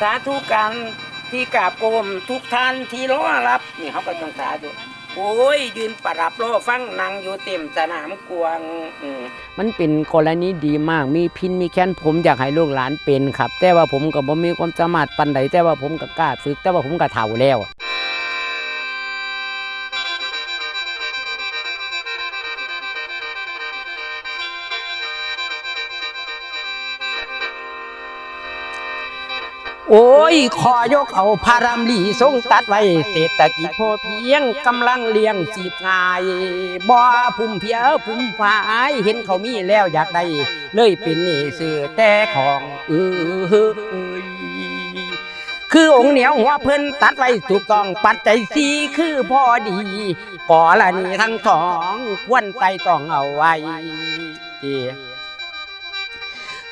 สาธุกันที่กราบโกมทุกท่านที่รอรับนี่เขาก็จงสาธุโอ้ยยืนประรับรอฟังนั่งอยู่เต็มสนามกวางมันเป็นกรณีดีมาก มีพินมีแค้นผมอยากให้ลูกหลานเป็นครับ แต่ว่าผมก็บ่มีความสามารถปันใดแต่ว่าผมก็กล้าฝึกแต่ว่าผมก็เฒ่าแล้ว โอ้ยขอยกเอาพารามลีทรงตัดไว้ เศรษฐกิจพอเพียงกำลังเลี้ยงจีบง่ายบ่พุ่มเพียพุ่มพายเห็นเขามีแล้วอยากได้ เลยเป็นนี่ซื้อแต่ของเออคือองค์เหนียวหัวเพิ่นตัดไว้ถูกต้องปัจจัยสีคือพอดีก่อละนี่ทั้งสองควรไตต้องเอาไว้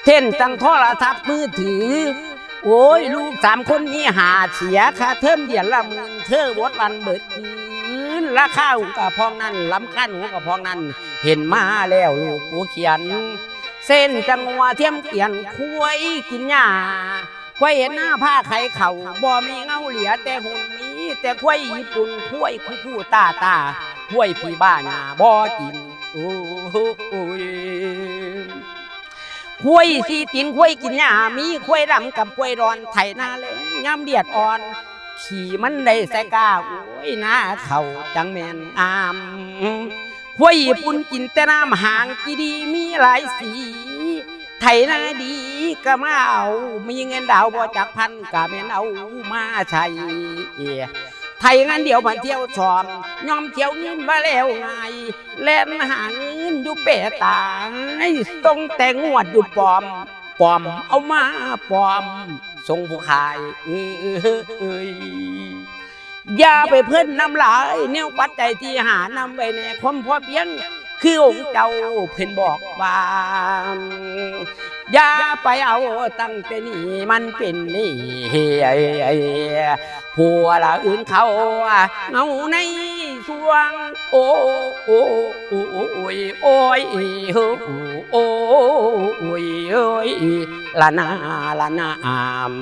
เท่นจังโทรศัพท์มือถือ โอ้ย ลูกสามคนนี้หาเสียค่าเทอมเดือนละหมื่นเธอวดวันเบิดคืนราคาหูกับพองนั้นล้ำคันหูกับพองนั้นเห็นมาแล้วลูกผู้เขียน เส้นจังหวะเทียมเกียนคุยกินหญ้าควายเห็นหน้าผ้าไข่เข่าบ่มีเงาเหลียแต่หุ่นมีแต่ควายญี่ปุ่นควายคู่คู่ตาตาควายพี่บ้าหน้าบ่กินโอ้ย ห้วยสีตินห้วยกินหญ้ามีห้วยรำกับห้วยรอนไถนาเลยงามเดียดอ่อน ขี่มันได้ใส่กาโอ้ยนาเขาจังแมนอามห้วยปุ่นกินแต่น้ำหางกีดีมีหลายสี ไถนาดีก็มาเอามีเงินดาวบ่จักพันก็แม่นเอามาใช้ ไทยงั้นเดี๋ยวมาเที่ยวชอมยอมเที่ยวเงินมาแล้วไงแล่นหาเงินอยู่เปะตาต้องแต่งวดอยู่ปอมปอมเอามาปอมส่งผู้ขายเอ้ยอย่าไปเพิ่นน้ำลายแนวปัจจัยที่หานำไว้ในความพอเพียง คือองค์เจ้าเพิ่นบอกว่า อย่าไปเอาตั้งแต่นี่มันเป็นนี่ผัวละอื่นเขาเงาในสวง โอ้โอ้โอ้ยโอ้ยโอ้โอ้ยโอ้ยละนาละนาอาม